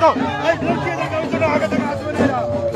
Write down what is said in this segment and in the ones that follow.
দেখো আগে থেকে আসবে না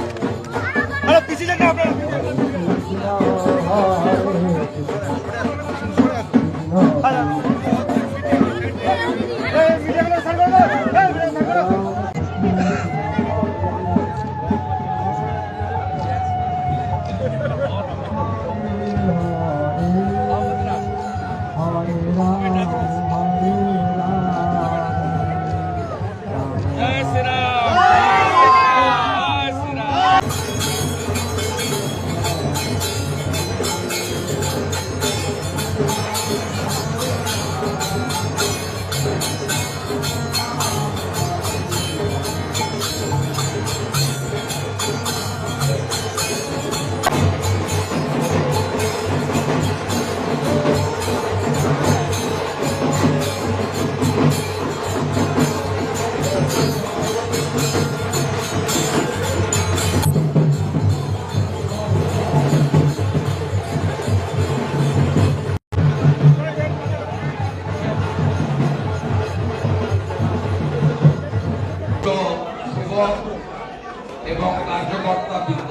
এবং কার্যকর্তা বৃন্দ।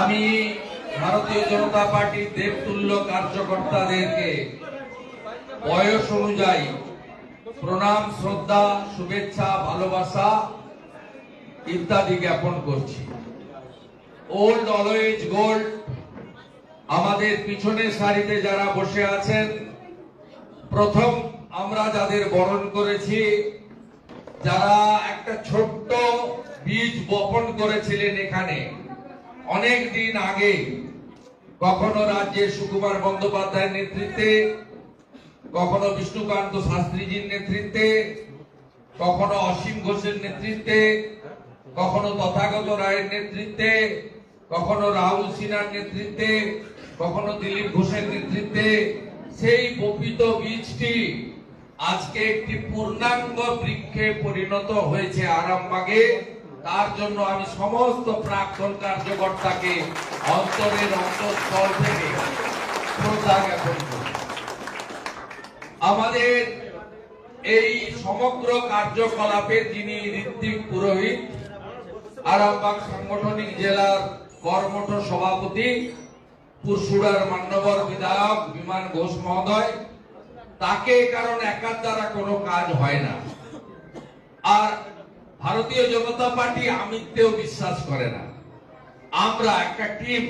আমি ভারতীয় জনতা পার্টির দেবতুল্য কার্যকর্তাদেরকে বয়স অনুযায়ী প্রণাম, শ্রদ্ধা, শুভেচ্ছা, ভালোবাসা ইত্যাদি জ্ঞাপন করছি। ওল্ড অলওয়েজ গোল্ড আমাদের পিছনের সারিতে যারা বসে আছেন, প্রথম আমরা যাদের বরণ করেছি, যারা একটা ছোট্ট বীজ বপন করেছিলেন এখানে। অনেক দিন আগে কখনো রাজ্যে সুকুমার বন্দ্যোপাধ্যায়ের নেতৃত্বে, কখনো বিষ্ণুকান্ত শাস্ত্রীজির নেতৃত্বে, কখনো অসীম ঘোষের নেতৃত্বে, কখনো তথাগত রায়ের নেতৃত্বে, কখনো রাহুল সিনহার নেতৃত্বে, কখনো দিলীপ ঘোষের নেতৃত্বে, সেই বপিত বীজটি আজকে একটি পূর্ণাঙ্গ বৃক্ষে পরিণত হয়েছে আরামবাগে। তার জন্য আমি সমস্ত প্রাক্তন কার্যকর্তাকে অন্তরের অন্তঃস্থল থেকে শ্রদ্ধা জ্ঞাপন করি আমাদের এই সমগ্র কার্যকলাপের যিনি ঋত্বিক পুরোহিত, আরামবাগ সাংগঠনিক জেলার কর্মঠ সভাপতি পুরসুড়ার মান্যবর বিধায়ক বিমান ঘোষ মহোদয়। তাকে কারণ একার দ্বারা কোনো কাজ হয় না। আর ভারতীয় জনতা পার্টি আমিত্বেও বিশ্বাস করে না। আমরা একটা টিম,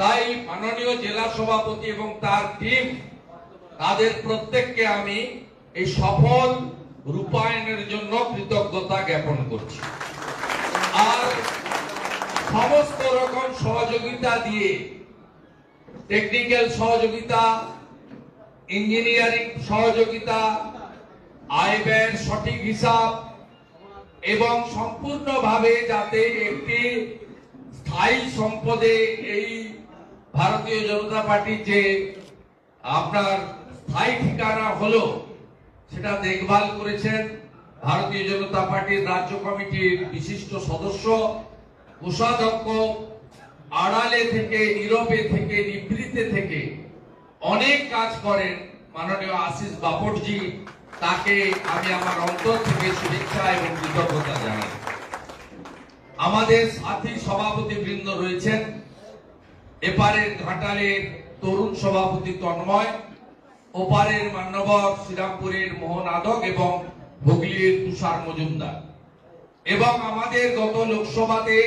তাই মাননীয় জেলা সভাপতি এবং তার টিম, তাদের প্রত্যেককে আমি এই সফল রূপায়ণের জন্য কৃতজ্ঞতা জ্ঞাপন করছি। আর সমস্ত রকম সহযোগিতা দিয়ে টেকনিক্যাল সহযোগিতা ইঞ্জিনিয়ারিং সহযোগিতা, আয় ব্যয়ের সঠিক হিসাব এবং সম্পূর্ণভাবে যাতে একটি স্থায়ী সম্পদে এই ভারতীয় জনতা পার্টির যে আপনার স্থায়ী ঠিকানা হলো, সেটা দেখভাল করেছেন ভারতীয় জনতা পার্টির রাজ্য কমিটির বিশিষ্ট সদস্য, কোষাধ্যক্ষ, আড়ালে থেকে, ইউরোপে থেকে নিবৃত্তে থেকে অনেক কাজ করেন মাননীয় আশিস বাপটজি। তাকে আমি আমার অন্তর থেকে শুভেচ্ছা এবং কৃতজ্ঞতা জানাই। আমাদের সাথী সভাপতি বৃন্দ রয়েছেন। এপারের ঘাটালের তরুণ সভাপতি তন্ময়, ওপারের মান্যবর শ্রীরামপুরের মোহন আদক এবং হুগলির তুষার মজুমদার। এবং আমাদের গত লোকসভাতে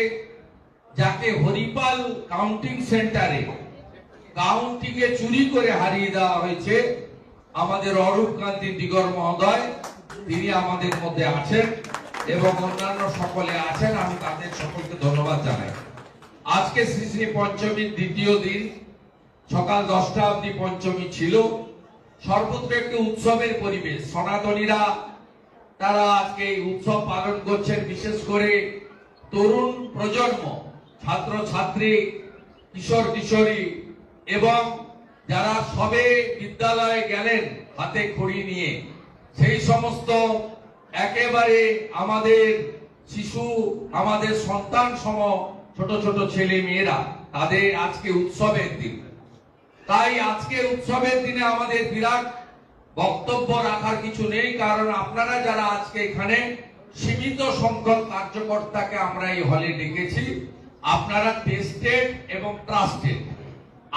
যাকে হরিপাল কাউন্টিং সেন্টারে কাউন্টিকে চুরি করে হারিয়ে দেওয়া হয়েছে আমাদের অরূপ কান্তি দিগর মহোদয়, তিনি আমাদের মধ্যে আছেন এবং অন্যান্য সকলে আছেন, আমি তাদের সকলকে ধন্যবাদ জানাই। আজকে শ্রী শ্রী পঞ্চমীর দ্বিতীয় দিন, সকাল দশটা অবধি পঞ্চমী ছিল। সর্বত্র একটি উৎসবের পরিবেশ। সনাতনীরা, তারা আজকে এই উৎসব পালন করছেন, বিশেষ করে তরুণ প্রজন্ম ছাত্র ছাত্রী কিশোর কিশোরী এবং যারা সবে বিদ্যালয়ে গেলেন হাতে খড়ি নিয়ে, সেই সমস্ত একেবারে আমাদের শিশু, আমাদের সন্তান সম ছোট ছোট ছেলে মেয়েরা, তাদের আজকে উৎসবের দিন। তাই আজকে উৎসবের দিনে আমাদের বিরাট বক্তব্য রাখার কিছু নেই, কারণ আপনারা যারা আজকে এখানে, সীমিত সংখ্যক কার্যকর্তাকে আমরা এই হলে ডেকেছি। আপনারা টেস্টেড এবং ট্রাস্টেড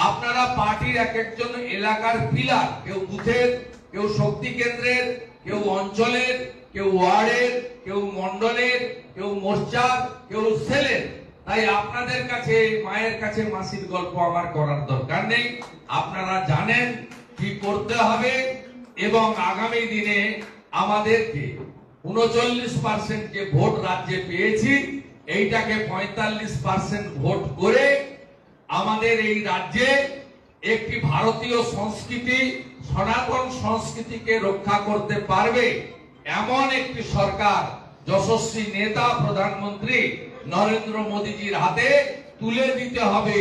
আপনারা পার্টির এক একজন এলাকার পিলার কেউ বুথের, কেউ শক্তি কেন্দ্রের, কেউ অঞ্চলের, কেউ ওয়ার্ডের, কেউ মন্ডলের কেউ মোর্চার, কেউ সেলের। তাই আপনাদের কাছে, মায়ের কাছে মাসির গল্প আমার করার দরকার নেই। আপনারা জানেন কি করতে হবে এবং আগামী দিনে আমাদেরকে উনচল্লিশ পার্সেন্ট যে ভোট রাজ্যে পেয়েছি, এইটাকে পঁয়তাল্লিশ পার্সেন্ট ভোট করে আমাদের এই রাজ্যে একটি ভারতীয় সংস্কৃতি, সনাতন সংস্কৃতিকে রক্ষা করতে পারবে এমন একটি সরকার যশস্বী নেতা প্রধানমন্ত্রী নরেন্দ্র মোদীজির হাতে তুলে দিতে হবে।